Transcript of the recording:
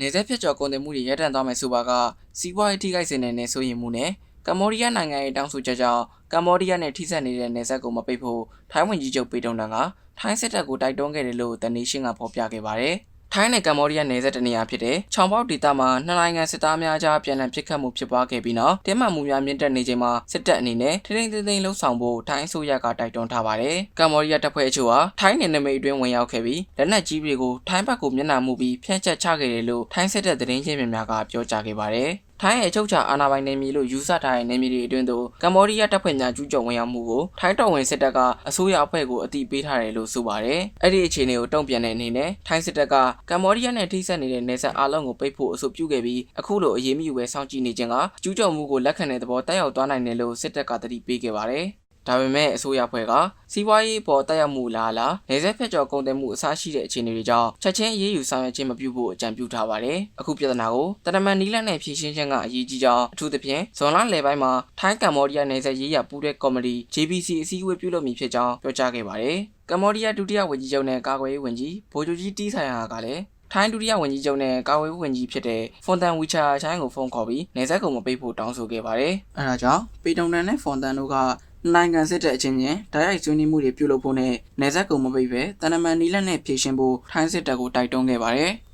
နေဆက်ဖြတ်ကျော်ကုန်သွယ်မှုတွေရပ်တန့်သွားမယ်ဆိုပါကစီးပွားရေးထိခိုက်စေနိုင်တဲ့ဆိုရင်မှုနဲ့ကမ္ဘောဒီးယားနိုင်ငံရဲ့တောင်းဆိုချက်ကြောင့်ကမ္ဘောဒီးယားနဲ့ထိစပ်နေတဲ့နယ်စပ်ကိုမပိတ်ဖို့ထိုင်းဝန်ကြီးချုပ်ပေတုံတန်ကထိုင်းစစ်တပ်ကိုတိုက်တွန်းခဲ့တယ်လို့တနေရှင်းကဖော်ပြခဲ့ပါတယ်။ ထိုင်းနဲ့ကမ္ဘောဒီးယားနယ်စပ်တနေရာဖြစ်တဲ့ချောင်ပေါက်ဒေသမှာနှစ်နိုင်ငံစစ်သားများကြားပြန်လည်ပစ်ခတ်မှုဖြစ်ပွားခဲ့ပြီးနောက်တင်းမာမှုများမြင့်တက်နေချိန်မှာစစ်တပ်အနေနဲ့ထိထိန်သိမ်းသိမ်းလှုပ်ဆောင်ဖို့ထိုင်းအစိုးရကတိုက်တွန်းထားပါတယ်။ကမ္ဘောဒီးယားတပ်ဖွဲ့အချို့ဟာထိုင်းနယ်နိမိတ်အတွင်းဝင်ရောက်ခဲ့ပြီးလက်နက်ကြီးတွေကိုထိုင်းဘက်ကိုမျက်နှာမူပြီးဖျက်ချက်ချခဲ့တယ်လို့ထိုင်းစစ်တပ်သတင်းချင်းများကပြောကြားခဲ့ပါတယ်။ ထိုင်းရဲ့အချုပ်အခြာအာဏာပိုင်နယ်မြေလို့ယူဆထားတဲ့နယ်မြေတွေအတွင်းသို့ကမ္ဘောဒီးယားတပ်ဖွဲ့များကျူးကျော်ဝင်ရောက်မှုကိုထိုင်းတော်ဝင်စစ်တပ်ကအစိုးရအဖွဲ့ကိုအတိပေးထားတယ်လို့ဆိုပါတယ်။အဲ့ဒီအခြေအနေကိုတုံ့ပြန်တဲ့အနေနဲ့ထိုင်းစစ်တပ်ကကမ္ဘောဒီးယားနဲ့ထိစပ်နေတဲ့နယ်စပ်အားလုံးကိုပိတ်ဖို့အဆိုပြုခဲ့ပြီးအခုလိုအရေးမယူပဲစောင့်ကြည့်နေခြင်းကကျူးကျော်မှုကိုလက်ခံတဲ့သဘောတက်ရောက်သွားနိုင်တယ်လို့စစ်တပ်ကတတိပေးခဲ့ပါတယ်။ ဒါပေမဲ့အစိုးရဖွဲ့ကစီးပွားရေးပေါ်တက်ရောက်မှုလားလားနေဆက်ဖြတ်ကျော်ကုန်သွယ်မှုအစားရှိတဲ့အခြေအနေတွေကြောင့်ချက်ချင်းအရေးယူဆောင်ရွက်ခြင်းမပြုဖို့အကြံပြုထားပါတယ်။အခုပြဿနာကိုတရမန်နီလန်နဲ့ဖြေရှင်းခြင်းကအရေးကြီးကြောင်းအထူးသဖြင့်ဇွန်လလယ်ပိုင်းမှာထိုင်းကမ္ဘောဒီးယားနယ်စပ်ရေးရာပူးတဲ့ကော်မတီ JBC အစည်းအဝေးပြုလုပ်မည်ဖြစ်ကြောင်းပြောကြားခဲ့ပါတယ်။ကမ္ဘောဒီးယားဒုတိယဝန်ကြီးချုပ်နဲ့ကာကွယ်ရေးဝန်ကြီးဗိုလ်ချုပ်ကြီးတီးဆိုင်ဟာကလည်းထိုင်းဒုတိယဝန်ကြီးချုပ်နဲ့ကာဝေးဝန်ကြီးဖြစ်တဲ့ဖွန်တန်ဝီချာချိုင်းကိုဖုန်းခေါ်ပြီးနေဆက်ကုံမပိတ်ဖို့တောင်းဆိုခဲ့ပါတယ်။အဲဒါကြောင့်ပေတုံတန်နဲ့ဖွန်တန်တို့က နိုင်ငံစစ်တဲ့အချင်းချင်းဓာတ်ရိုက်ဆွေးနွေးမှုတွေပြုလုပ်ဖို့နဲ့နေဆက်ကုံမပိတ်ပဲတန်နမန်နီလက်နဲ့ဖြည့်ရှင်ဖို့ထိုင်းစစ်တပ်ကိုတိုက်တွန်းခဲ့ပါတယ်။